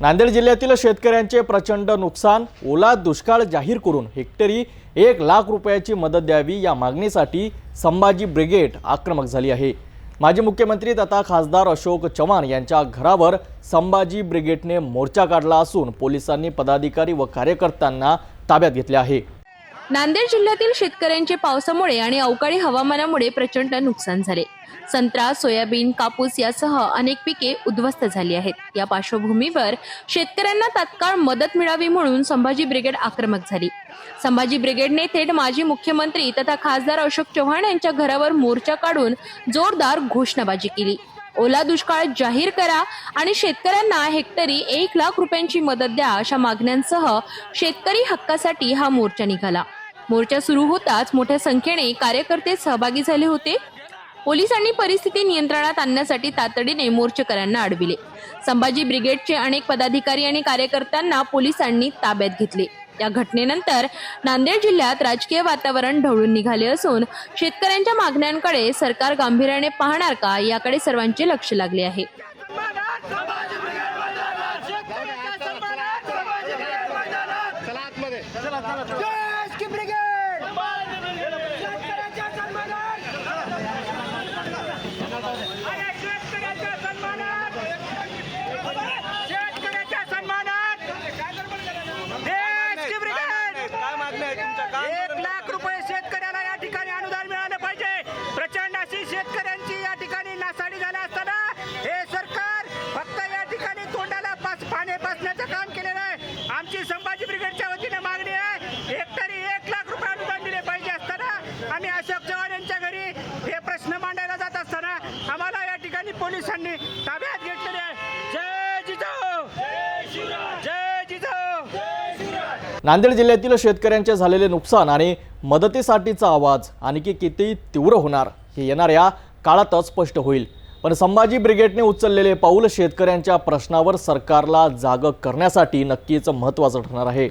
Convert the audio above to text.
नांदेड जिल्ह्यातील शेतकऱ्यांचे प्रचंड नुकसान ओला दुष्काळ जाहीर करून हेक्टरी एक लाख रुपयाची मदत द्यावी या मागणीसाठी संभाजी ब्रिगेड आक्रमक झाली आहे. माजी मुख्यमंत्री तथा खासदार अशोक चव्हाण यांच्या घरावर संभाजी ब्रिगेडने मोर्चा काढला असून पोलिसांनी पदाधिकारी व कार्यकर्त्यांना ताब्यात घेतले आहे. नांदेड जिल्ह्यातील शेतकऱ्यांचे पावसामुळे आणि अवकाळी हवामानामुळे प्रचंड नुकसान झाले. संत्रा सोयाबीन कापूस यासह अनेक पिके उद्ध्वस्त झाली आहेत. या पार्श्वभूमीवर शेतकऱ्यांना तात्काळ मदत मिळावी म्हणून संभाजी ब्रिगेड आक्रमक झाली. संभाजी ब्रिगेडने थेट माजी मुख्यमंत्री तथा खासदार अशोक चव्हाण यांच्या घरावर मोर्चा काढून जोरदार घोषणाबाजी केली. ओला दुष्काळ जाहीर करा आणि शेतकऱ्यांना हेक्टरी एक लाख रुपयांची मदत द्या अशा मागण्यांसह शेतकरी हक्कासाठी हा मोर्चा निघाला. मोर्चा सुरू होताच मोठ्या संख्येने कार्यकर्ते सहभागी झाले होते. पोलिसांनी परिस्थिती नियंत्रणात आणण्यासाठी तातडीने मोर्चेकऱ्यांना अडविले. संभाजी ब्रिगेडचे अनेक पदाधिकारी आणि कार्यकर्त्यांना पोलिसांनी ताब्यात घेतले. या घटनेनंतर नांदेड जिल्ह्यात राजकीय वातावरण ढवळून निघाले असून शेतकऱ्यांच्या मागण्यांकडे सरकार गांभीर्याने पाहणार का याकडे सर्वांचे लक्ष लागले आहे. चला obrigado! ठिकाणी पोलिसांनी ताब्यात घेतलेले आहे. जय जिजाऊ. जय जिजाऊ. नांदेड जिल्ह्यातील शेतकऱ्यांचे झालेले नुकसान आणि मदतीसाठीचा आवाज आणखी किती तीव्र होणार हे येणाऱ्या काळातच स्पष्ट होईल. पण संभाजी ब्रिगेडने उचललेले पाऊल शेतकऱ्यांच्या प्रश्नावर सरकारला जाग करण्यासाठी नक्कीच महत्त्वाचं ठरणार आहे.